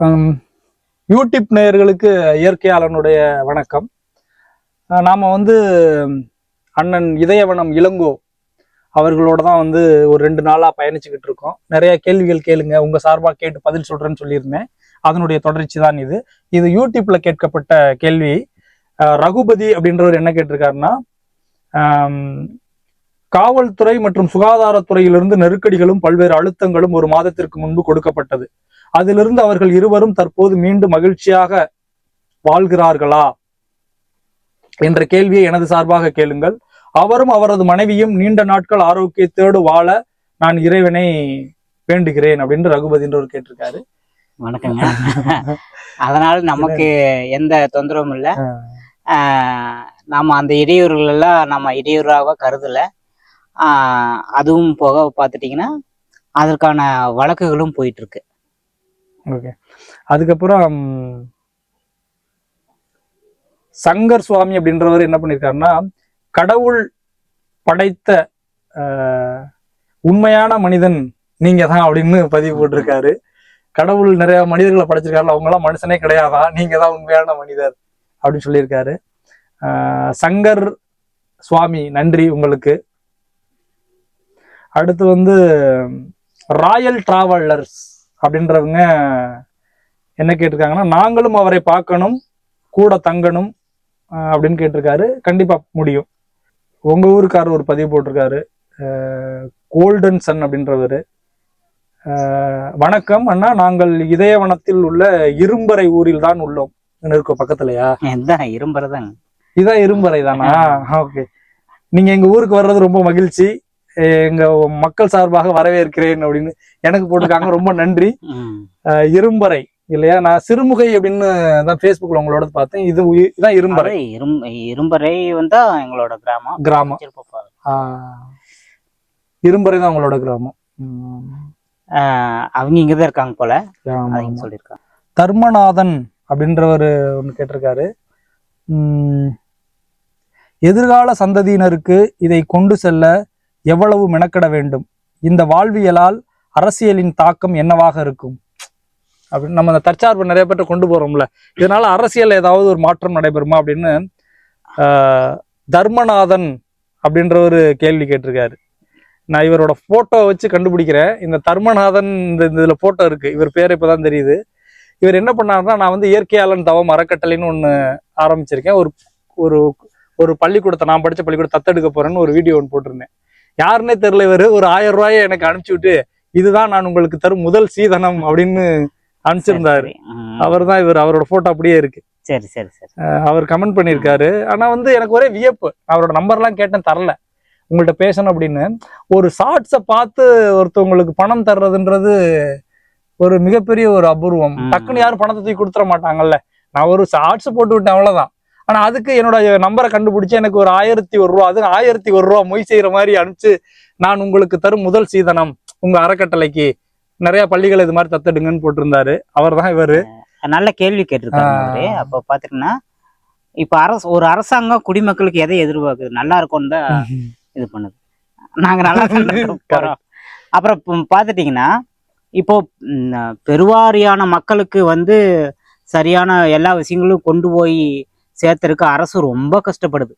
YouTube நேயர்களுக்கு இயற்கையாளனுடைய வணக்கம். நாம் வந்து அண்ணன் இதயவனம் இளங்கோ அவர்களோட தான் வந்து ஒரு ரெண்டு நாளாக பயணிச்சுக்கிட்டு இருக்கோம். நிறைய கேள்விகள் கேளுங்க. உங்கள் சார்பாக கேட்டு பதில் சொல்கிறேன்னு சொல்லியிருந்தேன். அதனுடைய தொடர்ச்சி தான் இது. இது யூடியூப்பில் கேட்கப்பட்ட கேள்வி. ரகுபதி அப்படின்றவர் என்ன கேட்டிருக்காருன்னா காவல்துறை மற்றும் சுகாதாரத்துறையிலிருந்து நெருக்கடிகளும் பல்வேறு அழுத்தங்களும் ஒரு மாதத்திற்கு முன்பு கொடுக்கப்பட்டது. அதிலிருந்து அவர்கள் இருவரும் தற்போது மீண்டும் மகிழ்ச்சியாக வாழ்கிறார்களா? என்ற கேள்வியை எனது சார்பாக கேளுங்கள். அவரும் அவரது மனைவியும் நீண்ட நாட்கள் ஆரோக்கியத்தோடு வாழ நான் இறைவனை வேண்டுகிறேன் அப்படின்னு ரகுபதின்றவர் கேட்டிருக்காரு. வணக்கங்க. அதனால நமக்கு எந்த தொந்தரவும் இல்லை. நாம அந்த இடையூறுகள் எல்லாம் நம்ம இடையூறாக கருதல. அதுவும் போக பார்த்துட்டிங்கன்னா அதற்கான வழக்குகளும் போயிட்டு இருக்கு. ஓகே அதுக்கப்புறம் சங்கர் சுவாமி அப்படின்றவர் என்ன பண்ணியிருக்காருன்னா கடவுள் படைத்த ஆஹ், உண்மையான மனிதன் நீங்க தான் அப்படின்னு பதிவு போட்டிருக்காரு. கடவுள் நிறைய மனிதர்களை படைச்சிருக்காருல அவங்க எல்லாம் மனுஷனே கிடையாதா? நீங்க தான் உண்மையான மனிதர் அப்படின்னு சொல்லியிருக்காரு. ஆஹ், சங்கர் சுவாமி நன்றி உங்களுக்கு. அடுத்து வந்து ராயல் டிராவலர்ஸ் அப்படின்றவங்க என்ன கேட்டிருக்காங்கன்னா நாங்களும் அவரை பார்க்கணும் கூட தங்கணும் அப்படின்னு கேட்டிருக்காரு. கண்டிப்பா முடியும். உங்க ஊருக்காரர் ஒரு பதிவு போட்டிருக்காரு. கோல்டன் சன் அப்படின்றவர். வணக்கம் அண்ணா நாங்கள் இதயவனத்தில் உள்ள இரும்பறை ஊரில் தான் உள்ளோம். இருக்கோம் பக்கத்துலயா? இதுதான் இரும்புறதாங்க. இதான் இரும்பறை தானா ஓகே. நீங்க எங்க ஊருக்கு வர்றது ரொம்ப மகிழ்ச்சி. எங்க மக்கள் சார்பாக வரவேற்கிறேன் அப்படின்னு எனக்கு போட்டிருக்காங்க. ரொம்ப நன்றி. இரும்பறை இல்லையா? நான் சிறுமுகை அப்படின்னு தான் ஃபேஸ்புக்ல உங்களோட பார்த்தேன். இது இதான் இரும்பறை. இரும்பறை வந்தா எங்களோட கிராமம். கிராமம். இரும்பறை தான் உங்களோட கிராமம். அவங்க இங்கதான் இருக்காங்க போல. சொல்லியிருக்காங்க. தர்மநாதன் அப்படின்றவர் ஒன்று கேட்டிருக்காரு. உம் எதிர்கால சந்ததியினருக்கு இதை கொண்டு செல்ல எவ்வளவு மெனக்கட வேண்டும்? இந்த வாழ்வியலால் அரசியலின் தாக்கம் என்னவாக இருக்கும்? அப்படின்னு நம்ம அந்த தற்சார்பு நிறைய பேர்ட்ட கொண்டு போறோம்ல. இதனால அரசியல் ஏதாவது ஒரு மாற்றம் நடைபெறுமா அப்படின்னு தர்மநாதன் அப்படின்ற ஒரு கேள்வி கேட்டிருக்காரு. நான் இவரோட போட்டோ வச்சு கண்டுபிடிக்கிறேன். இந்த தர்மநாதன் இந்த இதில் இதுல போட்டோ இருக்கு. இவர் பேர் இப்பதான் தெரியுது. இவர் என்ன பண்ணாருன்னா நான் வந்து இயற்கையாளன் தவம் அறக்கட்டளைன்னு ஒன்று ஆரம்பிச்சிருக்கேன். ஒரு ஒரு ஒரு பள்ளிக்கூடத்தை நான் படிச்ச பள்ளிக்கூடம் தத்தெடுக்க போறேன்னு ஒரு வீடியோ ஒன்று போட்டிருந்தேன். யாருன்னே தெரியல இவர். ஒரு ஆயிரம் ரூபாயை எனக்கு அனுப்பிச்சு விட்டு இதுதான் நான் உங்களுக்கு தரும் முதல் சீதனம் அப்படின்னு அனுப்பிச்சிருந்தாரு. அவர் தான் இவர் அவரோட போட்டோ அப்படியே இருக்கு. சரி சரி சரி. அவர் கமெண்ட் பண்ணியிருக்காரு. ஆனா வந்து எனக்கு ஒரே வியப்பு. அவரோட நம்பர்லாம் கேட்டேன் தரல. உங்கள்ட்ட பேசணும் அப்படின்னு. ஒரு ஷார்ட்ஸை பார்த்து ஒருத்தவங்களுக்கு பணம் தர்றதுன்றது ஒரு மிகப்பெரிய ஒரு அபூர்வம். டக்குன்னு யாரும் பணத்தை தூக்கி கொடுத்துட மாட்டாங்கல்ல. நான் ஒரு ஷார்ட்ஸ் போட்டு விட்டேன் அவ்வளவுதான். ஆனா அதுக்கு என்னோட நம்பரை கண்டுபிடிச்சு எனக்கு ஒரு ஆயிரத்தி ஒரு ரூபா அது ஆயிரத்தி ஒரு ரூபா மொய் செய்யற மாதிரி அனுப்பிச்சு நான் உங்களுக்கு தரும் முதல் சீதனம் உங்க அறக்கட்டளைக்கு. நிறைய பள்ளிகள் இது மாதிரி தத்தெடுங்கன்னு போட்டிருந்தாரு. அவர் தான் இவரு நல்ல கேள்வி. அவரு. அப்ப பாத்தீங்கன்னா இப்ப அரசு ஒரு அரசாங்கம் குடிமக்களுக்கு எதை எதிர்பார்க்குது? நல்லா இருக்கும்னு தான் இது பண்ணுது. நாங்க நல்லா போறோம். அப்புறம் பாத்துட்டீங்கன்னா இப்போ பெருவாரியான மக்களுக்கு வந்து சரியான எல்லா விஷயங்களும் கொண்டு போய் சேர்த்துறதுக்கு அரசு ரொம்ப கஷ்டப்படுது.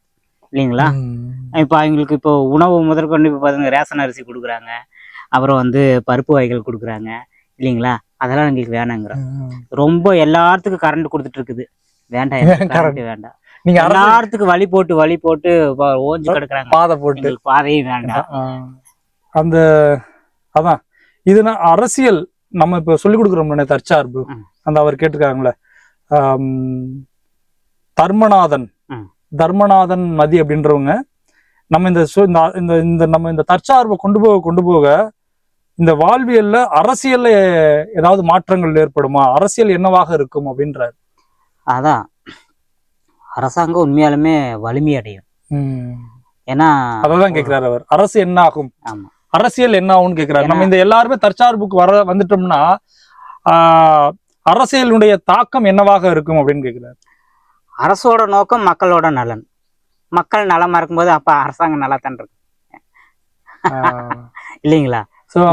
இல்லைங்களா. இப்போ அவங்களுக்கு இப்போ உணவு முதற்கொண்டு இப்போ பாருங்க ரேஷன் அரிசி கொடுக்குறாங்க. அப்புறம் வந்து பருப்பு வகைகள் கொடுக்குறாங்க. இல்லைங்களா? அதெல்லாம் எங்களுக்கு வேணாங்கிறோம். ரொம்ப எல்லாத்துக்கும் கரண்ட் கொடுத்துட்டு இருக்குது. வேண்டாம் current? வேண்டாம். நீங்க எல்லாத்துக்கும் வழி போட்டு வழி போட்டு ஓஞ்சு கிடக்குறாங்க. பாதை போட்டு. பாதையும் வேண்டாம். அந்த அதான். இது நான் அரசியல் நம்ம இப்ப சொல்லி கொடுக்குறோம் தற்சார்பு. அந்த அவர் கேட்டிருக்காங்களே தர்மநாதன். தர்மநாதன் மதி அப்படின்றவங்க நம்ம இந்த இந்த இந்த நம்ம இந்த தற்சார்பை கொண்டு போக கொண்டு போக இந்த வாழ்வியல்ல அரசியல்ல ஏதாவது மாற்றங்கள் ஏற்படுமா? அரசியல் என்னவாக இருக்கும் அப்படின்றாரு. அதான். அரசாங்கம் உண்மையாலுமே வலிமை அடையும். ஏன்னா அததான் கேக்குறாரு அவர். அரசு என்ன ஆகும்? அரசியல் என்ன ஆகும்னு கேக்குறாரு. நம்ம இந்த எல்லாருமே தற்சார்புக்கு வர வந்துட்டோம்னா அரசியலுடைய தாக்கம் என்னவாக இருக்கும் அப்படின்னு கேக்குறாரு. அரசோட நோக்கம் மக்களோட நலன். மக்கள் நலமா இருக்கும்போது அப்ப அரசாங்கம் நல்லா தான் இருக்கு இல்லைங்களா?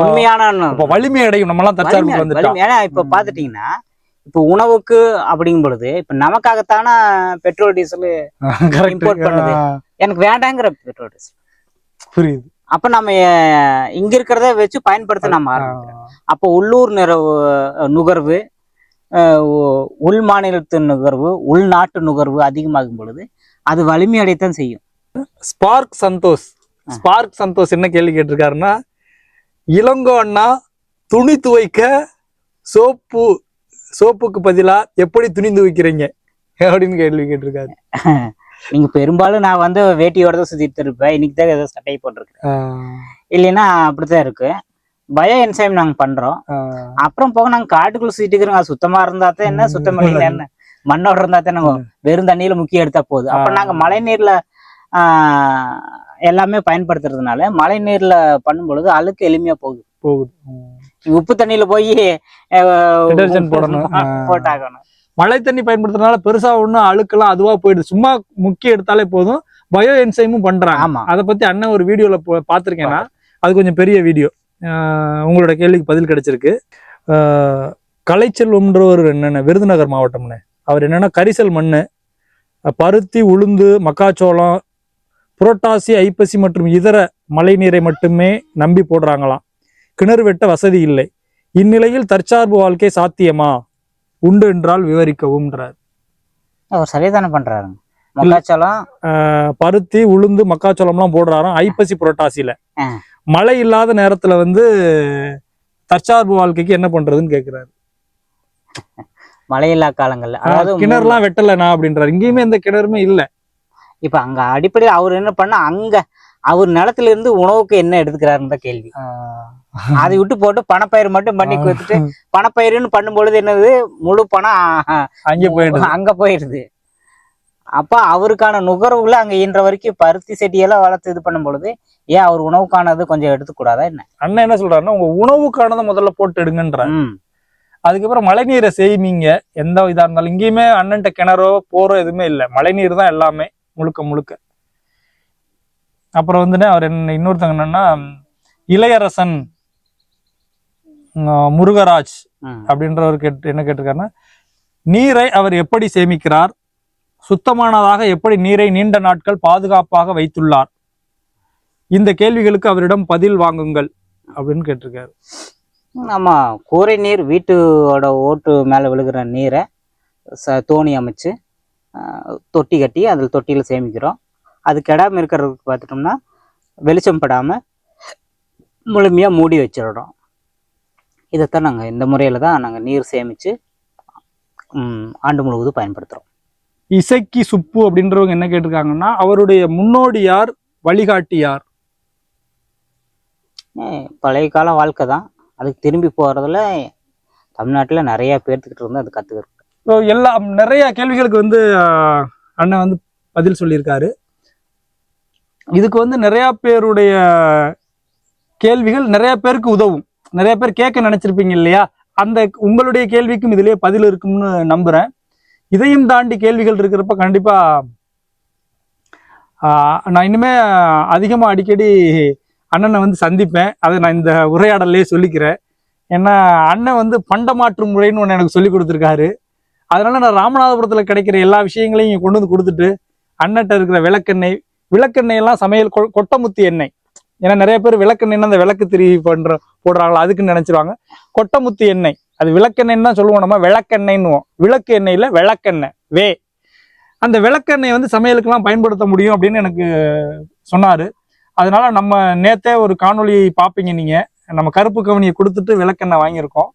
உண்மையான வலிமை அடையும். நம்ம எல்லாம் வலிமை- தற்சார்புக்கு வந்துட்டோம். வலிமை. ஏன்னா இப்ப. பாத்துட்டீங்கன்னா இப்போ உணவுக்கு அப்படிங்கும் பொழுது இப்ப நமக்காகத்தானே பெட்ரோல் டீசல் Import பண்ணுது. எனக்கு வேண்டாங்கிற பெட்ரோல் டீசல். புரியுது. அப்ப நம்ம இங்க இருக்கிறத வச்சு பயன்படுத்த நம்ம ஆரம்பிக்கிறோம். அப்போ உள்ளூர் நிறவு நுகர்வு உள் மாநிலத்து நுகர்வு உள்நாட்டு நுகர்வு அதிகமாகும் பொழுது அது வலிமையடைத்தான் செய்யும். ஸ்பார்க் சந்தோஷ். ஸ்பார்க் சந்தோஷ் என்ன கேள்வி கேட்டிருக்காருன்னா இளங்கோ அண்ணா துணி துவைக்க சோப்பு சோப்புக்கு பதிலா எப்படி துணி துவைக்கிறீங்க? அப்படின்னு கேள்வி கேட்டிருக்காரு. நீங்க பெரும்பாலும் நான் வந்து வேட்டியோட தான் சுத்திட்டு இருப்பேன். இன்னைக்கு தான் ஏதோ சட்டை போட்டிருக்கேன் இல்லைன்னா அப்படித்தான் இருக்கு. பயோ என்சைம் நாங்க பண்றோம். அப்புறம் போக நாங்க காட்டுக்குள்ள சுத்திட்டு சுத்தமா இருந்தா தான் என்ன சுத்தம் இல்லைன்னா என்ன? மண்ணோட இருந்தா தான் நம்ம வெறும் தண்ணியில முக்கிய எடுத்தா போகுது அப்ப. நாங்க மழை நீர்ல எல்லாமே பயன்படுத்துறதுனால மழை நீர்ல பண்ணும் பொழுது அழுக்கு எளிமையா போகுது. போகுது. உப்பு தண்ணியில போய் Detergent போடணும். போட்டாகணும். மழை தண்ணி பயன்படுத்துறதுனால பெருசா ஒண்ணும் அழுக்கெல்லாம் அதுவா போயிடுது. சும்மா முக்கி எடுத்தாலே போதும். பயோ என்சைமும் பண்றாங்க. ஆமா. அதை பத்தி அண்ணன் ஒரு வீடியோல போ- பார்த்திருக்கேன்னா அது கொஞ்சம் பெரிய வீடியோ உங்களோட கேள்விக்கு பதில் கிடைச்சிருக்கு. கலைச்செல்வம்ன்றவர் என்னென்ன? விருதுநகர் மாவட்டம்னு. அவர் என்னன்னா கரிசல் மண் பருத்தி உளுந்து மக்காச்சோளம் புரட்டாசி ஐப்பசி மற்றும் இதர மழைநீரை மட்டுமே நம்பி போடுறாங்களாம். கிணறு வெட்ட வசதி இல்லை. இந்நிலையில் தற்சார்பு வாழ்க்கை சாத்தியமா? உண்டு என்றால் விவரிக்கவும்ன்றார். அவர் சரிதானே பண்றாருங்க மக்காச்சோளம். பருத்தி உளுந்து மக்காச்சோளம்லாம் போடுறாராம். ஐப்பசி புரட்டாசியில. மழை இல்லாத நேரத்துல வந்து தற்சார்பு வாழ்க்கைக்கு என்ன பண்றதுன்னு கேக்குறாரு. மழையில்லா காலங்கள்ல. அதாவது கிணறுலாம் வெட்டலனா அப்படின்றாரு. இங்கேயுமே எந்த கிணறுமே இல்ல. இப்ப அங்க அடிப்படையில் அவர் என்ன பண்ணா அங்க அவர் நிலத்துல இருந்து உணவுக்கு என்ன எடுத்துக்கிறாருன்னு தான் கேள்வி. அதை விட்டு போட்டு பணப்பயிர் மட்டும் பண்ணி கொடுத்துட்டு பணப்பயிர்னு பண்ணும்பொழுது என்னது? முழு பணம் அங்கே போயிடுது. அங்க போயிடுது. அப்ப அவருக்கான நுகர்வுகளை அங்க இன்ற வரைக்கும் பருத்தி செடியெல்லாம் வளர்த்து இது பண்ணும் பொழுது ஏன் அவர் உணவுக்கானது கொஞ்சம் எடுத்துக்கூடாதா என்ன? அண்ணன் என்ன சொல்றாருன்னா உங்க உணவுக்கானதை முதல்ல போட்டு எடுங்கன்ற ம். அதுக்கப்புறம் மழைநீரை செய்வீங்க எந்த இதா இருந்தாலும் இங்கேயுமே அண்ணன்ட்ட கிணறோ போறோ எதுவுமே இல்லை. மழைநீர் தான் எல்லாமே முழுக்க முழுக்க. அப்புறம் வந்துட்டு அவர் என்ன இன்னொருத்தங்க என்னன்னா இளையரசன் முருகராஜ். அப்படின்றவர் கேட்டு என்ன கேட்டிருக்காருன்னா நீரை அவர் எப்படி சேமிக்கிறார்? சுத்தமானதாக எப்படி நீரை நீண்ட நாட்கள் பாதுகாப்பாக வைத்துள்ளார்? இந்த கேள்விகளுக்கு அவரிடம் பதில் வாங்குங்கள் அப்படின்னு கேட்டிருக்காரு. நம்ம கூரை நீர் வீட்டோட ஓட்டு மேலே விழுகிற நீரை ச தோணி அமைச்சு தொட்டி கட்டி அதில் தொட்டியில் சேமிக்கிறோம். அது கெடாமல் இருக்கிறதுக்கு பார்த்துட்டோம்னா வெளிச்சம் படாமல் முழுமையாக மூடி வச்சிடுறோம். இதைத்தான் நாங்கள் இந்த முறையில் தான் நாங்கள் நீர் சேமித்து ஆண்டு முழுவதும் பயன்படுத்துகிறோம் இசைக்கு சுப்பு அப்படின்றவங்க என்ன கேட்டிருக்காங்கன்னா அவருடைய முன்னோடியார் வழிகாட்டியார். பழைய கால வாழ்க்கை தான். அதுக்கு திரும்பி போகிறதுல தமிழ்நாட்டில் நிறைய பேர்த்துக்கிட்ட இருந்து அது கற்றுக்கிறோம் ஸோ எல்லா நிறைய கேள்விகளுக்கு வந்து அண்ணன் வந்து பதில் சொல்லியிருக்காரு. இதுக்கு வந்து நிறைய பேருடைய கேள்விகள் நிறைய பேருக்கு உதவும். நிறைய பேர் கேட்க நினைச்சிருப்பீங்க இல்லையா? அந்த உங்களுடைய கேள்விக்கும் இதுலயே பதில் இருக்கும்னு நம்புறேன். இதையும் தாண்டி கேள்விகள் இருக்கிறப்ப கண்டிப்பா ஆஹ், நான் இனிமே அதிகமா அடிக்கடி அண்ணனை வந்து சந்திப்பேன். அதை நான் இந்த உரையாடல்லே சொல்லிக்கிறேன். ஏன்னா அண்ணன் வந்து பண்டமாற்று முறைன்னு ஒன்று எனக்கு சொல்லி கொடுத்துருக்காரு. அதனால நான் ராமநாதபுரத்துல கிடைக்கிற எல்லா விஷயங்களையும் இங்கே கொண்டு வந்து கொடுத்துட்டு அண்ணன்ட்ட இருக்கிற விளக்கெண்ணெய் விளக்கெண்ணெய் எல்லாம் சமையல் கொ- கொட்டமுத்தி எண்ணெய். ஏன்னா நிறைய பேர் விளக்கெண்ணெய்னா அந்த விளக்கு திரி பண்ற போடுறாங்களா அதுக்குன்னு நினைச்சிருவாங்க. கொட்டமுத்தி எண்ணெய். அது விளக்கெண்ணெய்ன்னு தான் சொல்லுவோம் நம்ம விளக்கெண்ணெய்ன்னுவோம். விளக்கு எண்ணெயில் விளக்கெண்ணெய் வே. அந்த விளக்கெண்ணெய் வந்து சமையலுக்கெல்லாம் பயன்படுத்த முடியும் அப்படின்னு எனக்கு சொன்னார். அதனால நம்ம நேத்தே ஒரு காணொலியை பார்ப்பீங்க நீங்கள் நம்ம கருப்பு கவனியை கொடுத்துட்டு விளக்கெண்ணெய் வாங்கியிருக்கோம்.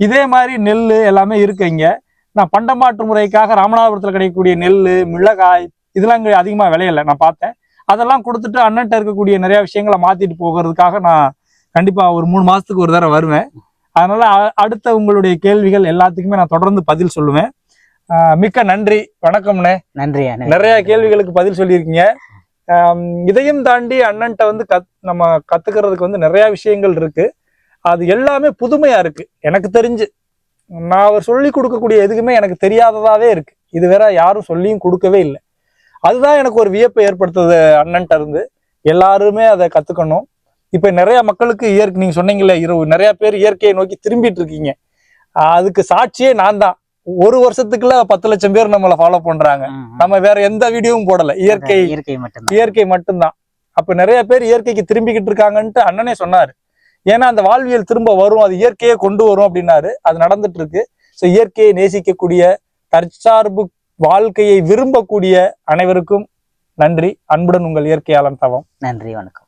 இதே மாதிரி நெல் எல்லாமே இருக்கு இங்கே. நான் பண்டமாற்று முறைக்காக ராமநாதபுரத்தில் கிடைக்கக்கூடிய நெல் மிளகாய் இதெல்லாம் இங்கே அதிகமாக விளையலை நான் பார்த்தேன். அதெல்லாம் கொடுத்துட்டு அண்ணன்ட்ட இருக்கக்கூடிய நிறையா விஷயங்களை மாற்றிட்டு போகிறதுக்காக நான் கண்டிப்பாக ஒரு மூணு மாதத்துக்கு ஒரு தடவை வருவேன். அதனால அடுத்த உங்களுடைய கேள்விகள் எல்லாத்துக்குமே நான் தொடர்ந்து பதில் சொல்லுவேன். மிக்க நன்றி. வணக்கம்ண்ணே. நன்றி. நிறைய கேள்விகளுக்கு பதில் சொல்லியிருக்கீங்க. இதையும் தாண்டி அண்ணன்ட்ட வந்து கத் நம்ம கத்துக்கிறதுக்கு வந்து நிறைய விஷயங்கள் இருக்கு. அது எல்லாமே புதுமையா இருக்கு. எனக்கு தெரிஞ்சு. நான் அவர் சொல்லி கொடுக்கக்கூடிய எதுக்குமே எனக்கு தெரியாததாவே இருக்கு. இது வேற யாரும் சொல்லியும் கொடுக்கவே இல்லை. அதுதான் எனக்கு ஒரு வியப்பை ஏற்படுத்துது அண்ணன்ட்ட இருந்து. எல்லாருமே அதை கத்துக்கணும். இப்ப நிறைய மக்களுக்கு இயற்கை நீங்க சொன்னீங்கல்ல இரவு நிறைய பேர் இயற்கையை நோக்கி திரும்பிட்டு இருக்கீங்க அதுக்கு சாட்சியே நான் தான். ஒரு வருஷத்துக்குள்ள பத்து லட்சம் பேர் நம்மள ஃபாலோ பண்றாங்க. நம்ம வேற எந்த வீடியோவும் போடல. இயற்கை இயற்கை மட்டும்தான். இயற்கை மட்டும்தான். அப்ப நிறைய பேர் இயற்கைக்கு திரும்பிக்கிட்டு இருக்காங்கன்ட்டு அண்ணனே சொன்னாரு. ஏன்னா அந்த வாழ்வியல் திரும்ப வரும். அது இயற்கையே கொண்டு வரும் அப்படின்னாரு. அது நடந்துட்டு இருக்கு ஸோ இயற்கையை நேசிக்கக்கூடிய தற்சார்பு வாழ்க்கையை விரும்பக்கூடிய அனைவருக்கும் நன்றி. அன்புடன் உங்கள் இயற்கையாளன் தவம். நன்றி வணக்கம்.